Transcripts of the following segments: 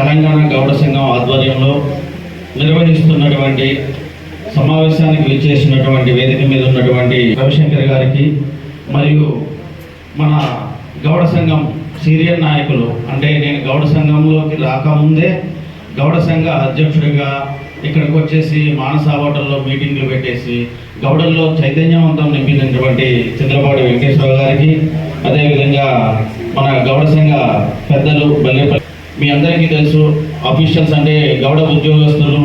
తెలంగాణ గౌడ సంఘం ఆధ్వర్యంలో నిర్వహిస్తున్నటువంటి సమావేశానికి విచ్చేసినటువంటి వేదిక మీద ఉన్నటువంటి రవిశంకర్ గారికి మరియు మన గౌడ సంఘం సీనియర్ నాయకులు అంటే నేను గౌడ సంఘంలోకి రాకముందే గౌడ సంఘ అధ్యక్షుడిగా ఇక్కడికి వచ్చేసి మానస హోటల్లో మీటింగ్లు పెట్టేసి గౌడల్లో చైతన్యవంతం నింపినటువంటి చంద్రబాబు వెంకటేశ్వర గారికి అదేవిధంగా మన గౌడ సంఘ పెద్దలు బల్లెపల్లి మీ అందరికీ తెలుసు అఫీషియల్స్ అంటే గౌడ ఉద్యోగస్తులు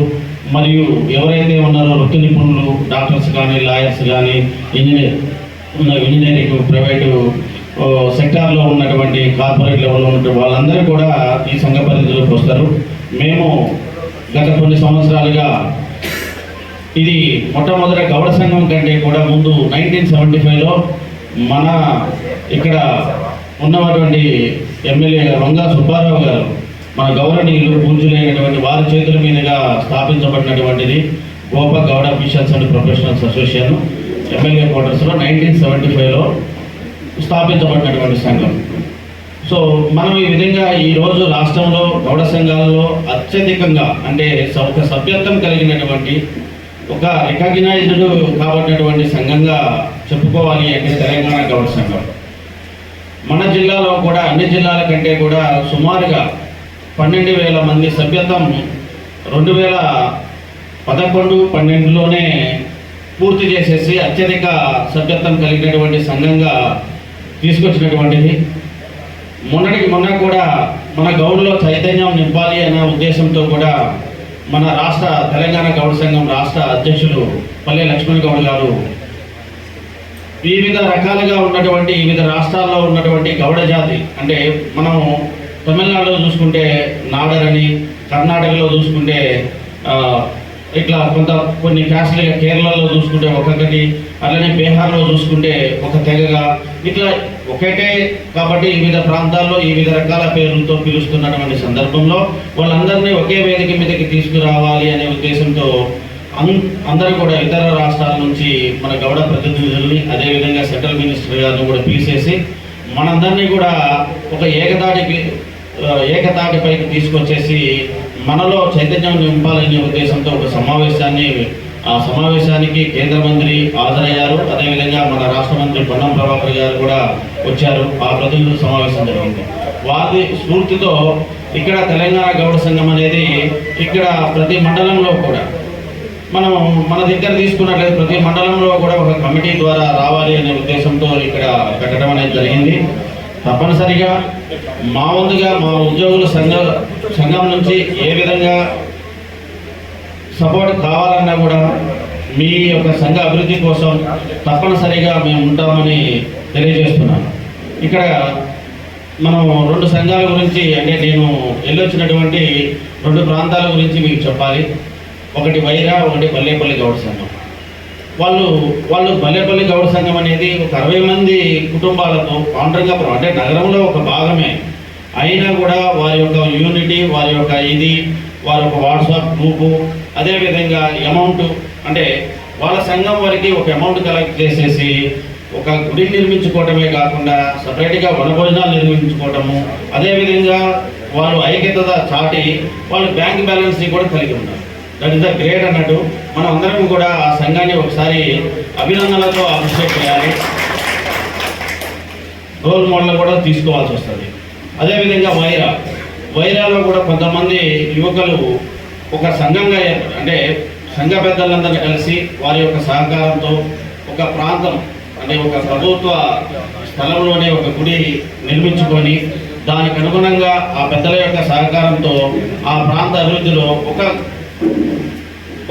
మరియు ఎవరైతే ఉన్నారో వృత్తి నిపుణులు డాక్టర్స్ కానీ లాయర్స్ కానీ ఇంజనీర్ ఉన్న ఇంజనీరింగ్ ప్రైవేటు సెక్టార్లో ఉన్నటువంటి కార్పొరేట్ లెవెల్లో ఉన్నటువంటి వాళ్ళందరూ కూడా ఈ సంఘ పరిధిలోకి వస్తారు. మేము గత కొన్ని సంవత్సరాలుగా ఇది మొట్టమొదట గౌడ సంఘం కంటే కూడా ముందు నైన్టీన్ సెవెంటీ ఫైవ్లో మన ఇక్కడ ఉన్నటువంటి ఎమ్మెల్యే గారు వంగా సుబ్బారావు గారు మన గౌరవనీయులు పూజలైనటువంటి వారి చేతుల మీదుగా స్థాపించబడినటువంటిది Gopa Gouda officials and professionals association MLA క్వార్టర్స్లో నైన్టీన్ సెవెంటీ ఫైవ్లో స్థాపించబడినటువంటి సంఘం. సో మనం ఈ విధంగా ఈ రోజు రాష్ట్రంలో గౌడ సంఘాలలో అత్యధికంగా అంటే ఒక సభ్యత్వం కలిగినటువంటి ఒక రికగ్నైజ్డ్ కాబట్టినటువంటి సంఘంగా చెప్పుకోవాలి అంటే తెలంగాణ గౌడ సంఘం. మన జిల్లాలో కూడా అన్ని జిల్లాల కంటే కూడా సుమారుగా పన్నెండు వేల మంది సభ్యత్వం రెండు వేల పదకొండు పన్నెండులోనే పూర్తి చేసేసి అత్యధిక సభ్యత్వం కలిగినటువంటి సంఘంగా తీసుకొచ్చినటువంటిది. మొన్నటికి మొన్న కూడా మన గౌడ్లో చైతన్యం నింపాలి అనే ఉద్దేశంతో కూడా మన రాష్ట్ర తెలంగాణ గౌడ సంఘం రాష్ట్ర అధ్యక్షులు పల్లె లక్ష్మణ్ గౌడ్ గారు వివిధ రకాలుగా ఉన్నటువంటి వివిధ రాష్ట్రాల్లో ఉన్నటువంటి గౌడ జాతి అంటే మనం తమిళనాడులో చూసుకుంటే నాడర్ అని కర్ణాటకలో చూసుకుంటే ఇట్లా కొంత కొన్ని క్యాస్ట్లుగా కేరళలో చూసుకుంటే ఒక్కొక్కటి అలానే బీహార్లో చూసుకుంటే ఒక తెగగా ఇట్లా ఒకటే కాబట్టి వివిధ ప్రాంతాల్లో ఈ వివిధ రకాల పేర్లతో పిలుస్తున్నటువంటి సందర్భంలో వాళ్ళందరినీ ఒకే వేదిక మీదకి తీసుకురావాలి అనే ఉద్దేశంతో అం- అందరూ కూడా ఇతర రాష్ట్రాల నుంచి మన గౌడ ప్రతినిధుల్ని అదేవిధంగా సెంట్రల్ మినిస్టర్ గారిని కూడా పిలిచేసి మనందరినీ కూడా ఒక ఏకదాటికి ఏకతాటిపైకి తీసుకొచ్చేసి మనలో చైతన్యం నింపాలనే ఉద్దేశంతో ఒక సమావేశాన్ని ఆ సమావేశానికి కేంద్ర మంత్రి హాజరయ్యారు. అదేవిధంగా మన రాష్ట్ర మంత్రి పొన్నం ప్రభాకర్ గారు కూడా వచ్చారు. ఆ ప్రతినిధుల సమావేశం జరిగింది. వారి స్ఫూర్తితో ఇక్కడ తెలంగాణ గౌడ సంఘం అనేది ఇక్కడ ప్రతి మండలంలో కూడా మనం మన దగ్గర తీసుకున్నట్లయితే ప్రతి మండలంలో కూడా ఒక కమిటీ ద్వారా రావాలి అనే ఉద్దేశంతో ఇక్కడ పెట్టడం అనేది జరిగింది. తప్పనిసరిగా మా ముందుగా మా ఉద్యోగుల సంఘ సంఘం నుంచి ఏ విధంగా సపోర్ట్ కావాలన్నా కూడా మీ యొక్క సంఘ అభివృద్ధి కోసం తప్పనిసరిగా మేము ఉంటామని తెలియజేస్తున్నాను ఇక్కడ మనం రెండు సంఘాల గురించి అంటే నేను వెళ్ళొచ్చినటువంటి రెండు ప్రాంతాల గురించి మీకు చెప్పాలి. ఒకటి వైరా ఒకటి పల్లెపల్లి గౌడ్ సంఘం. వాళ్ళు వాళ్ళు బల్లేపల్లి గౌడ సంఘం అనేది ఒక అరవై మంది కుటుంబాలతో పాండ్రంగాపురం అంటే నగరంలో ఒక భాగమే. అయినా కూడా వారి యొక్క యూనిటీ వారి యొక్క ఇది వారి యొక్క వాట్సాప్ గ్రూపు అదేవిధంగా అమౌంట్ అంటే వాళ్ళ సంఘం వారికి ఒక అమౌంట్ కలెక్ట్ చేసేసి ఒక గుడి నిర్మించుకోవటమే కాకుండా సపరేట్గా వనభోజనాలు నిర్మించుకోవటము. అదేవిధంగా వాళ్ళు ఐక్యత చాటి వాళ్ళు బ్యాంక్ బ్యాలెన్స్ని కూడా కలిగి ఉన్నారు. దట్ ఇస్ ద గ్రేట్ అన్నట్టు మనం అందరం కూడా ఆ సంఘాన్ని ఒకసారి అభినందనలతో అభిషేక్ చేయాలి. రోల్ మోడల్ కూడా తీసుకోవాల్సి వస్తుంది. అదేవిధంగా వైరా. వైరాలో కూడా కొంతమంది యువకులు ఒక సంఘంగా అంటే సంఘ పెద్దలందరూ కలిసి వారి యొక్క సహకారంతో ఒక ప్రాంతం అంటే ఒక ప్రభుత్వ స్థలంలోనే ఒక గుడి నిర్మించుకొని దానికి అనుగుణంగా ఆ పెద్దల యొక్క సహకారంతో ఆ ప్రాంత అభివృద్ధిలో ఒక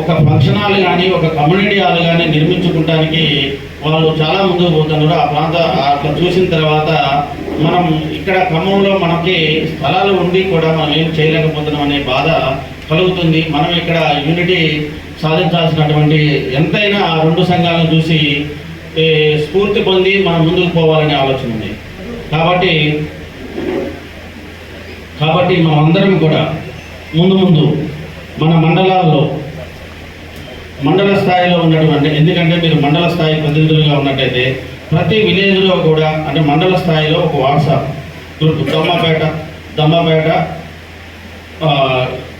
ఒక ఫంక్షన్ హాల్ కానీ ఒక కమ్యూనిటీ హాల్ కానీ నిర్మించుకోవడానికి వాళ్ళు చాలా ముందుకు పోతున్నారు. ఆ ప్రాంత అట్లా చూసిన తర్వాత మనం ఇక్కడ క్రమంలో మనకి స్థలాలు ఉండి కూడా మనం ఏం చేయలేకపోతున్నాం అనే బాధ కలుగుతుంది. మనం ఇక్కడ యూనిటీ సాధించాల్సినటువంటి ఎంతైనా ఆ రెండు సంఘాలను చూసి స్ఫూర్తి పొంది మనం ముందుకు పోవాలనే ఆలోచన ఉంది. కాబట్టి కాబట్టి మనమందరం కూడా ముందు ముందు మన మండలాల్లో మండల స్థాయిలో ఉన్నటువంటి ఎందుకంటే మీరు మండల స్థాయి ప్రతినిధులుగా ఉన్నట్టయితే ప్రతి విలేజ్లో కూడా అంటే మండల స్థాయిలో ఒక వాట్సాప్ గ్రూప్ దమ్మపేట దమ్మపేట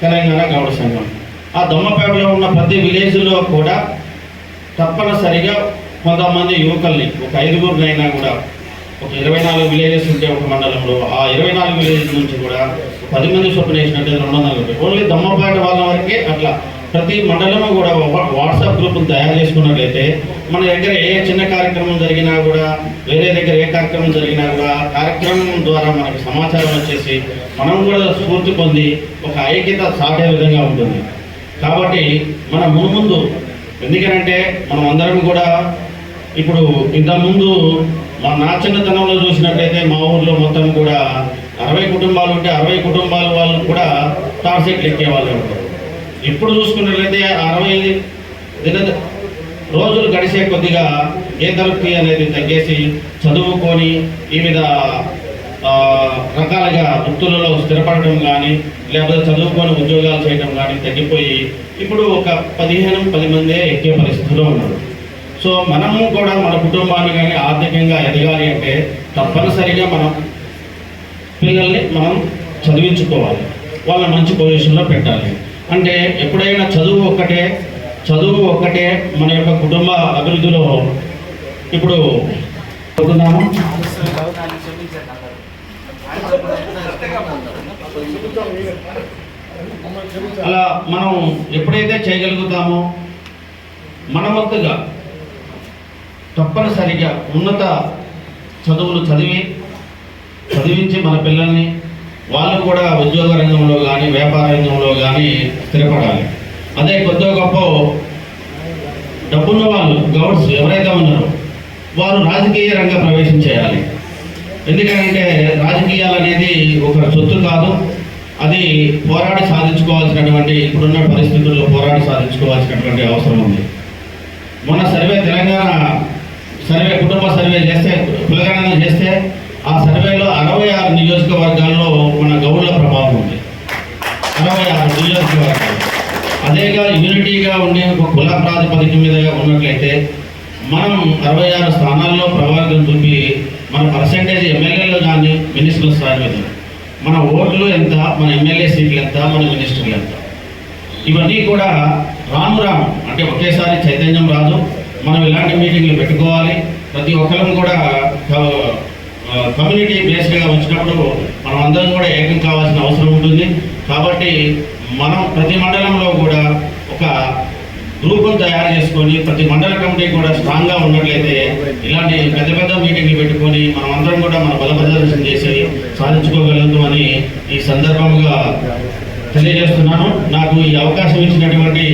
తెలంగాణ గౌడ సంఘం. ఆ దొమ్మపేటలో ఉన్న ప్రతి విలేజ్లో కూడా తప్పనిసరిగా కొంతమంది యువకుల్ని ఒక ఐదుగురినైనా కూడా ఒక ఇరవై నాలుగు విలేజెస్ ఉంటే ఒక మండలంలో ఆ ఇరవై నాలుగు విలేజెస్ నుంచి కూడా పది మంది చొప్పున వేసినట్టు రెండు వందల రూపాయలు ఓన్లీ దమ్మపేట వాళ్ళ వరకే అట్లా ప్రతి మండలము కూడా వాట్సాప్ గ్రూప్ను తయారు చేసుకున్నట్లయితే మన దగ్గర ఏ చిన్న కార్యక్రమం జరిగినా కూడా వేరే దగ్గర ఏ కార్యక్రమం జరిగినా కూడా కార్యక్రమం ద్వారా మనకి సమాచారం వచ్చేసి మనం కూడా స్ఫూర్తి పొంది ఒక ఐక్యత సాటే విధంగా ఉంటుంది. కాబట్టి మన ముందు ఎందుకనంటే మనం అందరం కూడా ఇప్పుడు ఇంతకుముందు మా నా చిన్నతనంలో చూసినట్టయితే మా ఊర్లో మొత్తం కూడా అరవై కుటుంబాలు ఉంటే అరవై కుటుంబాల వాళ్ళు కూడా టార్ సెట్లు ఉంటారు. ఇప్పుడు చూసుకున్నట్లయితే ఆ అరవై దిన రోజులు గడిచే కొద్దిగా ఏతరుక్తి అనేది తగ్గేసి చదువుకొని వివిధ రకాలుగా వృత్తులలో స్థిరపడడం కానీ లేకపోతే చదువుకొని ఉద్యోగాలు చేయడం కానీ తగ్గిపోయి ఇప్పుడు ఒక పదిహేను పది మందే ఎక్కే పరిస్థితిలో ఉన్నారు. సో మనము కూడా మన కుటుంబాన్ని కానీ ఆర్థికంగా ఎదగాలి అంటే తప్పనిసరిగా మనం పిల్లల్ని మనం చదివించుకోవాలి. వాళ్ళ మంచి పొజిషన్లో పెట్టాలి. అంటే ఎప్పుడైనా చదువు ఒక్కటే చదువు ఒక్కటే మన యొక్క కుటుంబ అభివృద్ధిలో ఇప్పుడు చదువుతున్నాము అలా మనం ఎప్పుడైతే చేయగలుగుతామో మనవంతుగా తప్పనిసరిగా ఉన్నత చదువులు చదివి చదివించి మన పిల్లల్ని వాళ్ళు కూడా ఉద్యోగ రంగంలో కానీ వ్యాపార రంగంలో కానీ స్థిరపడాలి. అదే కొద్దిగా గొప్ప డబ్బున్న వాళ్ళు గౌడ్స్ ఎవరైతే ఉన్నారో వారు రాజకీయ రంగ ప్రవేశం చేయాలి. ఎందుకంటే రాజకీయాలు అనేది ఒక సొత్తు కాదు. అది పోరాడి సాధించుకోవాల్సినటువంటి ఇప్పుడున్న పరిస్థితుల్లో పోరాడి సాధించుకోవాల్సినటువంటి అవసరం ఉంది. మొన్న సర్వే తెలంగాణ సర్వే కుటుంబ సర్వే చేస్తే కులగణన చేస్తే ఆ సర్వేలో అరవై ఆరు నియోజకవర్గాల్లో మన గౌడ్ల ప్రభావం ఉంది. అరవై ఆరు నియోజకవర్గాలు. అదేగా యూనిటీగా ఉండే ఒక కుల ప్రాతిపదిక మీద ఉన్నట్లయితే మనం అరవై ఆరు స్థానాల్లో ప్రభావితం చూపి మన పర్సంటేజ్ ఎమ్మెల్యేలు కానీ మినిస్టర్ల స్థాయి మీద. మన ఓట్లు ఎంత మన ఎమ్మెల్యే సీట్లు ఎంత మన మినిస్టర్లు ఎంత. ఇవన్నీ కూడా రాను రాను అంటే ఒకేసారి చైతన్యం రాదు. మనం ఇలాంటి మీటింగ్లు పెట్టుకోవాలి. ప్రతి ఒక్కరం కూడా కమ్యూనిటీ బేస్డ్గా వచ్చినప్పుడు మనం అందరం కూడా ఏకం కావాల్సిన అవసరం ఉంటుంది. కాబట్టి మనం ప్రతి మండలంలో కూడా ఒక గ్రూపును తయారు చేసుకొని ప్రతి మండల కమిటీ కూడా స్ట్రాంగ్గా ఉన్నట్లయితే ఇలాంటి పెద్ద పెద్ద మీటింగ్లు పెట్టుకొని మనం అందరం కూడా మన బలప్రదర్శన చేసి సాధించుకోగలుగుతామని ఈ సందర్భంగా తెలియజేస్తున్నాను. నాకు ఈ అవకాశం ఇచ్చినటువంటి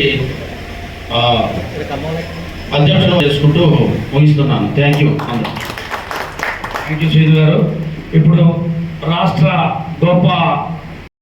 ఆ, చేసుకుంటూ ముగిస్తున్నాను. థ్యాంక్ యూ థ్యాంక్ యూ గారు. ఇప్పుడు రాష్ట్ర గొప్ప